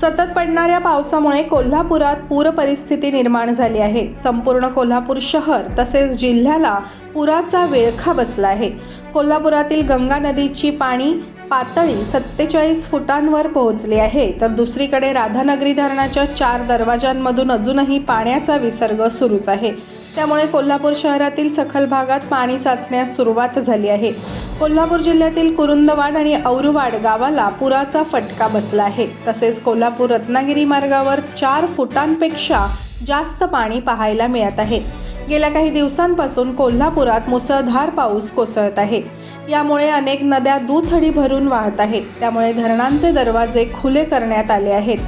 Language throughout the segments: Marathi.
सतत पडणाऱ्या पावसामुळे कोल्हापुरात पूरपरिस्थिती निर्माण झाली आहे. संपूर्ण कोल्हापूर शहर तसेच जिल्ह्याला पुराचा विळखा बसला आहे. कोल्हापुरातील गंगा नदीची पाणी पातळी सत्तेचाळीस फुटांवर पोहोचली आहे. तर दुसरीकडे राधानगरी धरणाच्या चार दरवाजांमधून अजूनही पाण्याचा विसर्ग सुरूच आहे. त्यामुळे कोल्हापूर शहरातील सखल भागात पाणी साचण्यास सुरुवात झाली आहे. कोल्हापूर जिल्ह्यातील कुरुंदवाड आणि औरुवाड गावाला पुराचा फटका बसला आहे. तसेच कोल्हापूर रत्नागिरी मार्गावर चार फुटांपेक्षा जास्त पाणी पाहायला मिळत आहे. गेल्या काही दिवसांपासून कोल्हापुरात मुसळधार पाऊस कोसळत आहे. यामुळे अनेक नद्या दुथडी भरून वाहत आहेत. त्यामुळे धरणांचे दरवाजे खुले करण्यात आले आहेत.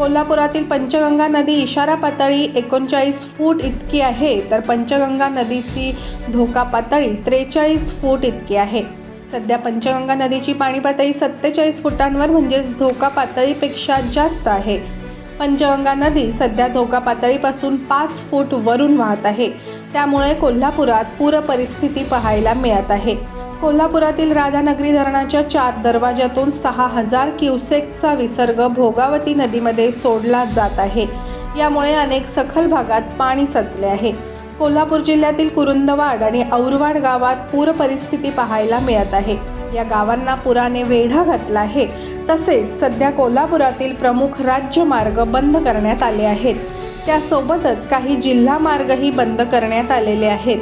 कोल्हापुरातील पंचगंगा नदी इशारा पातळी एकोणचाळीस फूट इतकी आहे तर पंचगंगा नदीची धोका पातळी त्रेचाळीस फूट इतकी आहे. सध्या पंचगंगा नदीची पाणी पातळी सत्तेचाळीस फुटांवर म्हणजेच धोका पातळीपेक्षा जास्त आहे. पंचगंगा नदी सध्या धोका पातळीपासून पाच फूट वरून वाहत आहे. त्यामुळे कोल्हापुरात पूर परिस्थिती पाहायला मिळत आहे. कोल्हापुरातील राधानगरी धरणाच्या चार दरवाजातून सहा हजार क्युसेकचा विसर्ग भोगावती नदीमध्ये सोडला जात आहे. यामुळे अनेक सखल भागात पाणी साचले आहे. कोल्हापूर जिल्ह्यातील कुरुंदवाड आणि औरवाड गावात पूर परिस्थिती पाहायला मिळत आहे. या गावांना पुराने वेढा घातला आहे. तसेच सध्या कोल्हापुरातील प्रमुख राज्य मार्ग बंद करण्यात आले आहेत. त्यासोबतच काही जिल्हा मार्गही बंद करण्यात आलेले आहेत.